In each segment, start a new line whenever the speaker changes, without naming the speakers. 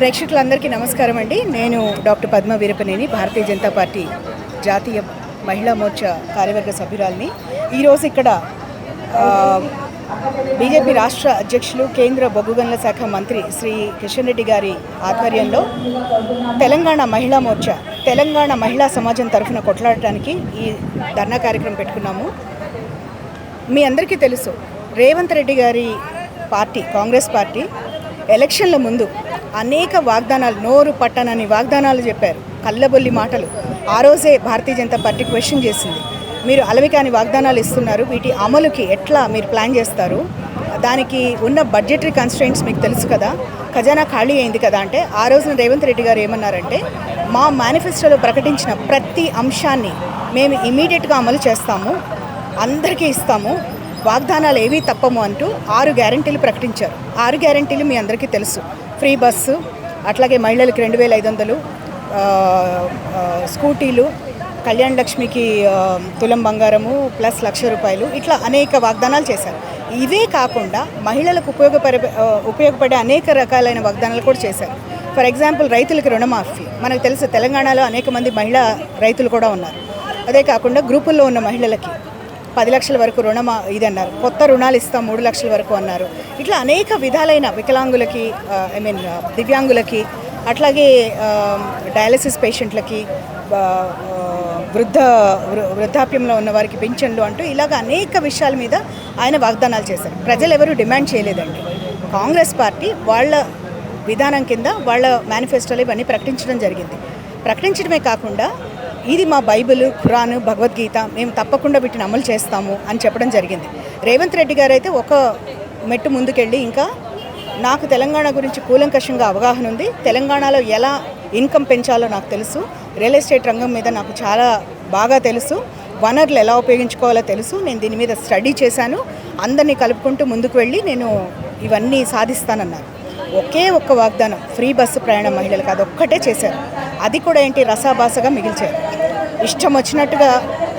ప్రేక్షకులందరికీ నమస్కారం అండి. నేను డాక్టర్ పద్మ వీరపనేని భారతీయ జనతా పార్టీ జాతీయ మహిళా మోర్చా కార్యవర్గ సభ్యురాల్ని. ఈరోజు ఇక్కడ బీజేపీ రాష్ట్ర అధ్యక్షులు కేంద్ర బొగ్గుగనుల శాఖ మంత్రి శ్రీ కిషన్ రెడ్డి గారి ఆధ్వర్యంలో తెలంగాణ మహిళా మోర్చా తెలంగాణ మహిళా సమాజం తరఫున కొట్లాడటానికి ఈ ధర్నా కార్యక్రమం పెట్టుకున్నాము. మీ అందరికీ తెలుసు రేవంత్ రెడ్డి గారి పార్టీ కాంగ్రెస్ పార్టీ ఎలక్షన్ల ముందు అనేక వాగ్దానాలు నోరు పట్టనని వాగ్దానాలు చెప్పారు. కళ్ళబొల్లి మాటలు. ఆ రోజే భారతీయ జనతా పార్టీ క్వశ్చన్ చేసింది. మీరు అలవికాని వాగ్దానాలు ఇస్తున్నారు. వీటి అమలుకి ఎట్లా మీరు ప్లాన్ చేస్తారు? దానికి ఉన్న బడ్జెటరీ కన్స్ట్రెంట్స్ మీకు తెలుసు కదా. ఖజానా ఖాళీ అయింది కదా అంటే ఆ రోజున రేవంత్ రెడ్డి గారు ఏమన్నారంటే మా మేనిఫెస్టోలో ప్రకటించిన ప్రతి అంశాన్ని మేము ఇమీడియట్గా అమలు చేస్తాము. అందరికీ ఇస్తాము. వాగ్దానాలు ఏవీ తప్పము అంటూ ఆరు గ్యారంటీలు ప్రకటించారు. ఆరు గ్యారంటీలు మీ అందరికీ తెలుసు. ఫ్రీ బస్సు అట్లాగే మహిళలకు రెండు వేల ఐదు వందలు స్కూటీలు కళ్యాణ్ లక్ష్మికి తులం బంగారము ప్లస్ లక్ష రూపాయలు ఇట్లా అనేక వాగ్దానాలు చేశారు. ఇవే కాకుండా మహిళలకు ఉపయోగపడే ఉపయోగపడే అనేక రకాలైన వాగ్దానాలు కూడా చేశారు. ఫర్ ఎగ్జాంపుల్ రైతులకు రుణమాఫీ. మనకు తెలుసు తెలంగాణలో అనేక మంది మహిళా రైతులు కూడా ఉన్నారు. అదే కాకుండా గ్రూపుల్లో ఉన్న మహిళలకి పది లక్షల వరకు రుణం ఇది అన్నారు కొత్త రుణాలు ఇస్తాం మూడు లక్షల వరకు అన్నారు. ఇట్లా అనేక విధాలైన వికలాంగులకి ఐ మీన్ దివ్యాంగులకి అట్లాగే డయాలసిస్ పేషెంట్లకి వృద్ధ వృ- వృద్ధాప్యంలో ఉన్న వారికి పింఛన్లు అంటూ ఇలాగ అనేక విషయాల మీద ఆయన వాగ్దానాలు చేశారు. ప్రజలు ఎవరు డిమాండ్ చేయలేదండి. కాంగ్రెస్ పార్టీ వాళ్ళ విధానం కింద వాళ్ళ మేనిఫెస్టోలో ఇవన్నీ ప్రకటించడం జరిగింది. ప్రకటించడమే కాకుండా ఇది మా బైబిల్ ఖురాన్ భగవద్గీత మేము తప్పకుండా వీటిని అమలు చేస్తాము అని చెప్పడం జరిగింది. రేవంత్ రెడ్డి గారు అయితే ఒక మెట్టు ముందుకెళ్ళి ఇంకా నాకు తెలంగాణ గురించి కూలంకషంగా అవగాహన ఉంది. తెలంగాణలో ఎలా ఇన్కమ్ పెంచాలో నాకు తెలుసు. రియల్ ఎస్టేట్ రంగం మీద నాకు చాలా బాగా తెలుసు. వనరులు ఎలా ఉపయోగించుకోవాలో తెలుసు. నేను దీని మీద స్టడీ చేశాను. అందరినీ కలుపుకుంటూ ముందుకు వెళ్ళి నేను ఇవన్నీ సాధిస్తానన్నారు ఒకే ఒక్క వాగ్దానం ఫ్రీ బస్సు ప్రయాణం మహిళలకు అదొక్కటే చేశారు. అది కూడా ఏంటి? రసాభాసగా మిగిల్చారు. ఇష్టం వచ్చినట్టుగా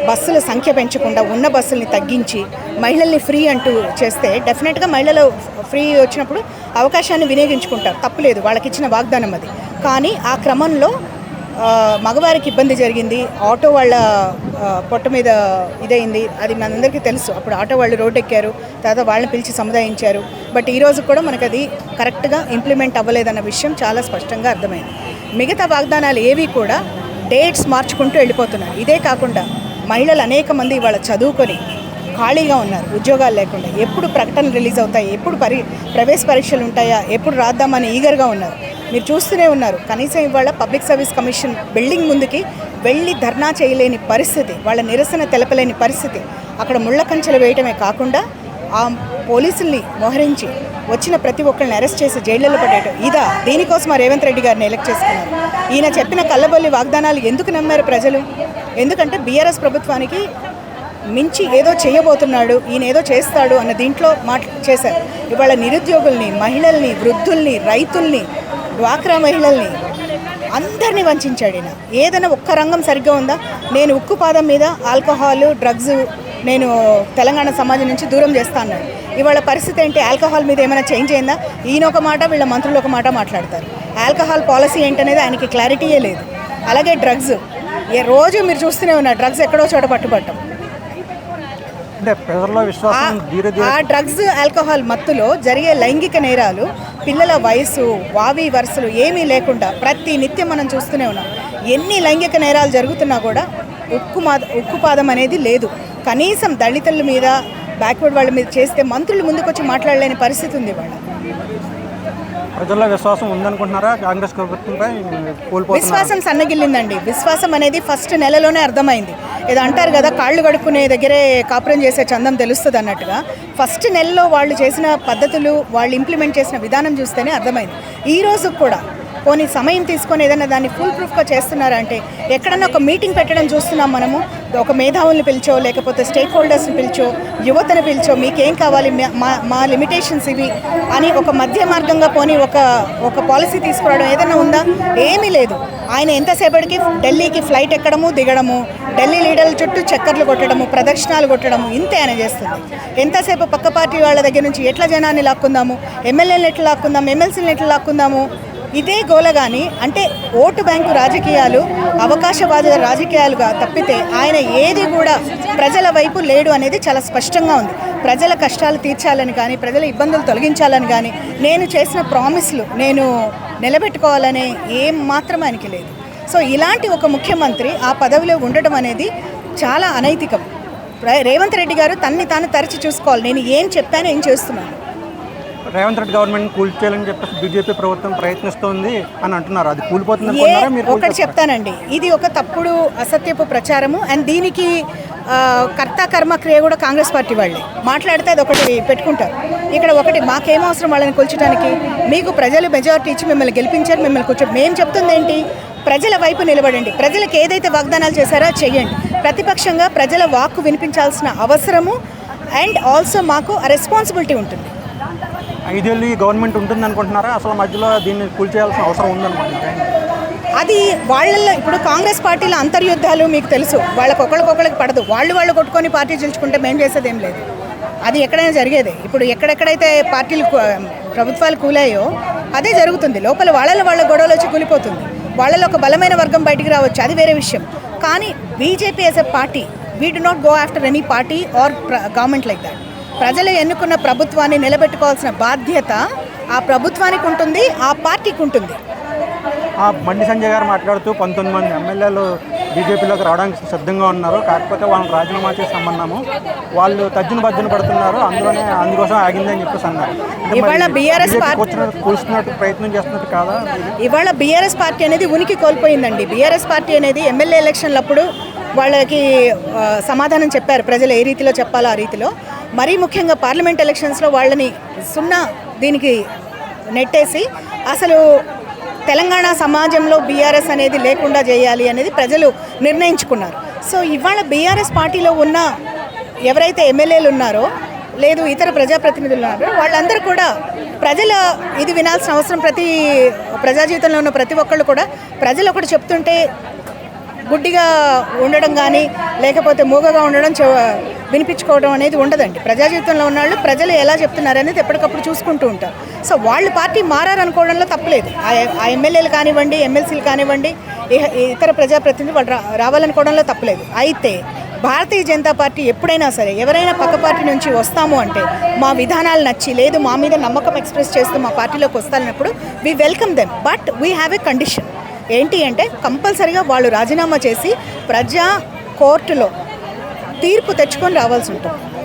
బస్సుల సంఖ్య పెంచకుండా ఉన్న బస్సుల్ని తగ్గించి మహిళల్ని ఫ్రీ అంటూ చేస్తే డెఫినెట్గా మహిళలు ఫ్రీ వచ్చినప్పుడు అవకాశాన్ని వినియోగించుకుంటారు. తప్పులేదు వాళ్ళకి ఇచ్చిన వాగ్దానం అది. కానీ ఆ క్రమంలో మగవారికి ఇబ్బంది జరిగింది ఆటో వాళ్ళ పొట్ట మీద ఇదైంది అది మనందరికీ తెలుసు. అప్పుడు ఆటో వాళ్ళు రోడ్ ఎక్కారు తర్వాత వాళ్ళని పిలిచి సముదాయించారు. బట్ ఈరోజు కూడా మనకు అది కరెక్ట్గా ఇంప్లిమెంట్ అవ్వలేదన్న విషయం చాలా స్పష్టంగా అర్థమైంది. మిగతా వాగ్దానాలు ఏవి కూడా డేట్స్ మార్చుకుంటూ వెళ్ళిపోతున్నారు. ఇదే కాకుండా మహిళలు అనేక మంది ఇవాళ చదువుకొని ఖాళీగా ఉన్నారు ఉద్యోగాలు లేకుండా. ఎప్పుడు ప్రకటనలు రిలీజ్ అవుతాయి? ఎప్పుడు పరి ప్రవేశ పరీక్షలు ఉంటాయా? ఎప్పుడు రాద్దామని ఈగర్గా ఉన్నారు? మీరు చూస్తూనే ఉన్నారు. కనీసం ఇవాళ పబ్లిక్ సర్వీస్ కమిషన్ బిల్డింగ్ ముందుకి వెళ్ళి ధర్నా చేయలేని పరిస్థితి వాళ్ళ నిరసన తెలపలేని పరిస్థితి. అక్కడ ముళ్ళ కంచెలు వేయటమే కాకుండా ఆ పోలీసుల్ని మోహరించి వచ్చిన ప్రతి ఒక్కరిని అరెస్ట్ చేసి జైళ్ళలో పడేయటం ఇదా దీనికోసం ఆ రేవంత్ రెడ్డి గారిని ఎలక్ట్ చేసుకున్నారు. ఈయన చెప్పిన కళ్ళబొల్లి వాగ్దానాలు ఎందుకు నమ్మారు ప్రజలు? ఎందుకంటే బీఆర్ఎస్ ప్రభుత్వానికి మించి ఏదో చేయబోతున్నాడు ఈయన ఏదో చేస్తాడు అన్న దీంట్లో మాట చేశారు. ఇవాళ నిరుద్యోగుల్ని మహిళల్ని వృద్ధుల్ని రైతుల్ని డ్వాక్రా మహిళల్ని అందరినీ వంచాడు ఈయన. ఏదైనా ఒక్క రంగం సరిగ్గా ఉందా? నేను ఉక్కు పాదం మీద ఆల్కహాల్ డ్రగ్స్ నేను తెలంగాణ సమాజం నుంచి దూరం చేస్తా అన్నాడు ఇవాళ పరిస్థితి ఏంటి? ఆల్కహాల్ మీద ఏమైనా చేంజ్ అయిందా? ఈయన ఒక మాట వీళ్ళ మంత్రులు ఒక మాట మాట్లాడతారు. ఆల్కహాల్ పాలసీ ఏంటనేది ఆయనకి క్లారిటీయే లేదు. అలాగే డ్రగ్స్. ఏ రోజు మీరు చూస్తూనే ఉన్నారు డ్రగ్స్ ఎక్కడో చోట పట్టుబట్టం ఆ డ్రగ్స్ ఆల్కహాల్ మత్తులో జరిగే లైంగిక నేరాలు పిల్లల వయసు వావి వరుసలు ఏమీ లేకుండా ప్రతి నిత్యం మనం చూస్తూనే ఉన్నాం. ఎన్ని లైంగిక నేరాలు జరుగుతున్నా కూడా ఉక్కు ఉక్కుపాదం అనేది లేదు. కనీసం దళితుల మీద బ్యాక్వర్డ్ వాళ్ళ మీద చేస్తే మంత్రులు ముందుకొచ్చి మాట్లాడలేని పరిస్థితి ఉంది వాళ్ళ
ప్రజల్లో విశ్వాసం ఉందనుకుంటున్నారా? కాంగ్రెస్ ప్రభుత్వంపై
విశ్వాసం సన్నగిల్లిందండి. విశ్వాసం అనేది ఫస్ట్ నెలలోనే అర్థమైంది. ఏదో అంటారు కదా కాళ్ళు కడుక్కునే దగ్గరే కాపురం చేసే చందం తెలుస్తుంది అన్నట్టుగా. ఫస్ట్ నెలలో వాళ్ళు చేసిన పద్ధతులు వాళ్ళు ఇంప్లిమెంట్ చేసిన విధానం చూస్తేనే అర్థమైంది. ఈ రోజు కూడా పోనీ సమయం తీసుకొని ఏదైనా దాన్ని ఫుల్ ప్రూఫ్గా చేస్తున్నారంటే ఎక్కడన్నా ఒక మీటింగ్ పెట్టడం చూస్తున్నాం మనము. ఒక మేధావుల్ని పిలిచో లేకపోతే స్టేక్ హోల్డర్స్ని పిలిచో యువతను పిలిచో మీకేం కావాలి మా- మా మా లిమిటేషన్స్ ఇవి అని ఒక మధ్య మార్గంగా పోనీ ఒక ఒక పాలసీ తీసుకురావడం ఏదైనా ఉందా? ఏమీ లేదు. ఆయన ఎంతసేపటికి ఢిల్లీకి ఫ్లైట్ ఎక్కడము దిగడము ఢిల్లీ లీడర్ల చుట్టూ చక్కర్లు కొట్టడము ప్రదక్షిణాలు కొట్టడము ఇంతే ఆయన చేస్తుంది. ఎంతసేపు పక్క పార్టీ వాళ్ళ దగ్గర నుంచి ఎట్లా జనాన్ని లాక్కుందాము? ఎమ్మెల్యేలు ఎట్లా లాక్కుందాము? ఎమ్మెల్సీలను ఎట్లా లాక్కుందాము? ఇదే గోల కానీ అంటే ఓటు బ్యాంకు రాజకీయాలు అవకాశవాద రాజకీయాలుగా తప్పితే ఆయన ఏది కూడా ప్రజల వైపు లేడు అనేది చాలా స్పష్టంగా ఉంది. ప్రజల కష్టాలు తీర్చాలని కానీ ప్రజల ఇబ్బందులు తొలగించాలని కానీ నేను చేసిన ప్రామిస్లు నేను నిలబెట్టుకోవాలనే ఏం మాత్రం ఆయనకి లేదు. సో ఇలాంటి ఒక ముఖ్యమంత్రి ఆ పదవిలో ఉండటం అనేది చాలా అనైతికం. రేవంత్ రెడ్డి గారు తన్ని తాను తరచి చూసుకోవాలి. నేను ఏం చెప్పాను ఏం చేస్తున్నాను?
రేవంత్ రెడ్డి గవర్నమెంట్ కూల్చేయాలని చెప్పేసి బీజేపీ ప్రభుత్వం ప్రయత్నిస్తోంది అని అంటున్నారు. అది కూలిపోతుంది
ఒకటి చెప్తానండి. ఇది ఒక తప్పుడు అసత్యపు ప్రచారము. అండ్ దీనికి కర్త కర్మ క్రియ కూడా కాంగ్రెస్ పార్టీ వాళ్ళే. మాట్లాడితే అది ఒకటి పెట్టుకుంటారు. ఇక్కడ ఒకటి మాకేం అవసరం వాళ్ళని కొల్చడానికి మీకు ప్రజలు మెజారిటీ ఇచ్చి మిమ్మల్ని గెలిపించారు మిమ్మల్ని కూర్చో మేము చెప్తుంది ఏంటి? ప్రజల వైపు నిలబడండి. ప్రజలకు ఏదైతే వాగ్దానాలు చేశారో చెయ్యండి ప్రతిపక్షంగా ప్రజల వాక్కు వినిపించాల్సిన అవసరము అండ్ ఆల్సో మాకు రెస్పాన్సిబిలిటీ ఉంటుంది.
ఐదేళ్ళు ఈ గవర్నమెంట్ ఉంటుంది అనుకుంటున్నారా అసలు మధ్యలో దీన్ని కూల్చేయాల్సిన అవసరం ఉందన్నమాట
అది వాళ్ళల్లో ఇప్పుడు కాంగ్రెస్ పార్టీల అంతర్యుద్ధాలు మీకు తెలుసు. వాళ్ళకి ఒకరికొకరికి పడదు. వాళ్ళు వాళ్ళు కొట్టుకొని పార్టీ గెలుచుకుంటే మేము చేసేది ఏం లేదు. అది ఎక్కడైనా జరిగేదే. ఇప్పుడు ఎక్కడెక్కడైతే పార్టీలు ప్రభుత్వాలు కూలాయో అదే జరుగుతుంది. లోపల వాళ్ళ వాళ్ళ గొడవలు వచ్చి కూలిపోతుంది. వాళ్ళలో ఒక బలమైన వర్గం బయటికి రావచ్చు. అది వేరే విషయం. కానీ BJP as a party we do not go after any party or government like that ప్రజలు ఎన్నుకున్న ప్రభుత్వాన్ని నిలబెట్టుకోవాల్సిన బాధ్యత ఆ ప్రభుత్వానికి ఉంటుంది ఆ పార్టీకి ఉంటుంది.
ఆ బండి సంజయ్ గారు మాట్లాడుతూ పంతొమ్మిది మంది ఎమ్మెల్యేలు బీజేపీలోకి రావడానికి సిద్ధంగా ఉన్నారు. కాకపోతే వాళ్ళని రాజీనామా చేసి రమ్మన్నాము. వాళ్ళు తజ్జును బజ్జును పడుతున్నారు. అందులోనే అందుకోసం ఆగిందని చెప్పేసి అన్నారు.
ఇవాళ
కూల్చున్నట్టు ప్రయత్నం చేస్తున్నట్టు కాదా?
ఇవాళ బీఆర్ఎస్ పార్టీ అనేది ఉనికి కోల్పోయిందండి. బీఆర్ఎస్ పార్టీ అనేది ఎమ్మెల్యే ఎలక్షన్లప్పుడు వాళ్ళకి సమాధానం చెప్పారు. ప్రజలు ఏ రీతిలో చెప్పాలో ఆ రీతిలో. మరీ ముఖ్యంగా పార్లమెంట్ ఎలక్షన్స్లో వాళ్ళని సున్నా దీనికి నెట్టేసి అసలు తెలంగాణ సమాజంలో బీఆర్ఎస్ అనేది లేకుండా చేయాలి అనేది ప్రజలు నిర్ణయించుకున్నారు. సో ఇవాళ బీఆర్ఎస్ పార్టీలో ఉన్న ఎవరైతే ఎమ్మెల్యేలు ఉన్నారో లేదు ఇతర ప్రజాప్రతినిధులు ఉన్నారో వాళ్ళందరూ కూడా ప్రజల ఇది వినాల్సిన అవసరం. ప్రతి ప్రజా జీవితంలో ఉన్న ప్రతి ఒక్కళ్ళు కూడా ప్రజలు ఒకటి చెప్తుంటే గుడ్డిగా ఉండడం కానీ లేకపోతే మూగగా ఉండడం వినిపించుకోవడం అనేది ఉండదండి. ప్రజా జీవితంలో ప్రజలు ఎలా చెప్తున్నారు అనేది ఎప్పటికప్పుడు చూసుకుంటూ ఉంటారు. సో వాళ్ళు పార్టీ మారారనుకోవడంలో తప్పలేదు. ఆ ఎమ్మెల్యేలు కానివ్వండి ఎమ్మెల్సీలు కానివ్వండి ఇతర ప్రజాప్రతినిధులు వాళ్ళు రా- రావాలనుకోవడంలో తప్పలేదు. అయితే భారతీయ జనతా పార్టీ ఎప్పుడైనా సరే ఎవరైనా పక్క పార్టీ నుంచి వస్తాము అంటే మా విధానాలు నచ్చి లేదు మా మీద నమ్మకం ఎక్స్ప్రెస్ చేస్తూ మా పార్టీలోకి వస్తానన్నప్పుడు we welcome them but we have a condition ఏంటి అంటే కంపల్సరిగా వాళ్ళు రాజీనామా చేసి ప్రజా కోర్టులో తీర్పు తెచ్చుకొని రావాల్సి ఉంటుంది.